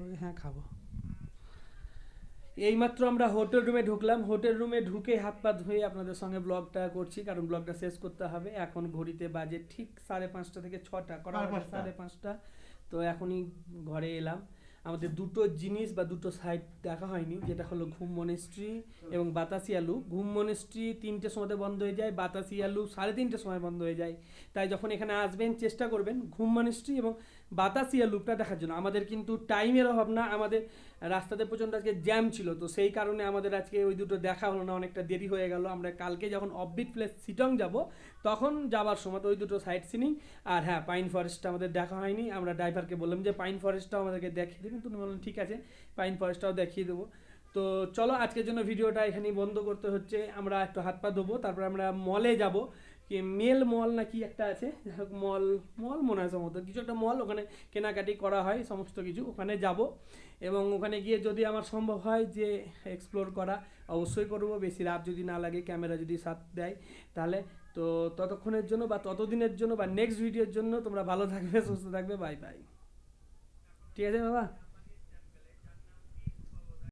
হ্যাঁ খাব। এইমাত্র আমরা হোটেল রুমে ঢুকলাম। হোটেল রুমে ঢুকে হাত পা ধুয়ে আপনাদের সঙ্গে ব্লগটা করছি কারণ ব্লগটা শেষ করতে হবে। এখন ঘড়িতে বাজে ঠিক সাড়ে পাঁচটা থেকে ছটা করা। সাড়ে পাঁচটা। তো এখনই ঘরে এলাম। আমাদের দুটো জিনিস বা দুটো সাইট দেখা হয়নি, যেটা হলো ঘুম মনেস্ট্রি এবং বাতাসি আলু। ঘুম মনেস্ট্রি তিনটের সময়তে বন্ধ হয়ে যায়, বাতাসি আলু সাড়ে তিনটের সময় বন্ধ হয়ে যায়। তাই যখন এখানে আসবেন, চেষ্টা করবেন ঘুম মনেস্ট্রি এবং বাতাসিয়া লুপটা দেখার জন্য। আমাদের কিন্তু টাইমের অভাব না, আমাদের রাস্তাতে প্রচণ্ড আজকে জ্যাম ছিল, তো সেই কারণে আমাদের আজকে ওই দুটো দেখা হলো না, অনেকটা দেরি হয়ে গেল। আমরা কালকে যখন অফবিট প্লেস সিটং যাব, তখন যাবার সময় তো ওই দুটো সাইট সিনিং আর হ্যাঁ পাইন ফরেস্টটা আমাদের দেখা হয়নি। আমরা ড্রাইভারকে বললাম যে পাইন ফরেস্টটাও আমাদেরকে দেখিয়ে দেবেন তুমি বললেন, ঠিক আছে পাইন ফরেস্টটাও দেখিয়ে দেবো। তো চলো, আজকের জন্য ভিডিওটা এখানেই বন্ধ করতে হচ্ছে। আমরা একটু হাত পা ধোবো, তারপর আমরা মলে যাব। কি, মেল মল না কি একটা আছে? মল মল মনে হয় সম্ভবত। কিছু একটা মল ওখানে কেনাকাটি করা হয়, সমস্ত কিছু। ওখানে যাব এবং ওখানে গিয়ে যদি আমার সম্ভব হয় যে এক্সপ্লোর করা, অবশ্যই করব। বেশি রাত যদি না লাগে ক্যামেরা যদি সাথ দেয়, তাহলে তো ততক্ষণের জন্য বা ততদিনের জন্য বা নেক্সট ভিডিওর জন্য তোমরা ভালো থাকবে, সুস্থ থাকবে। বাই বাই ঠিক আছে, বাবা?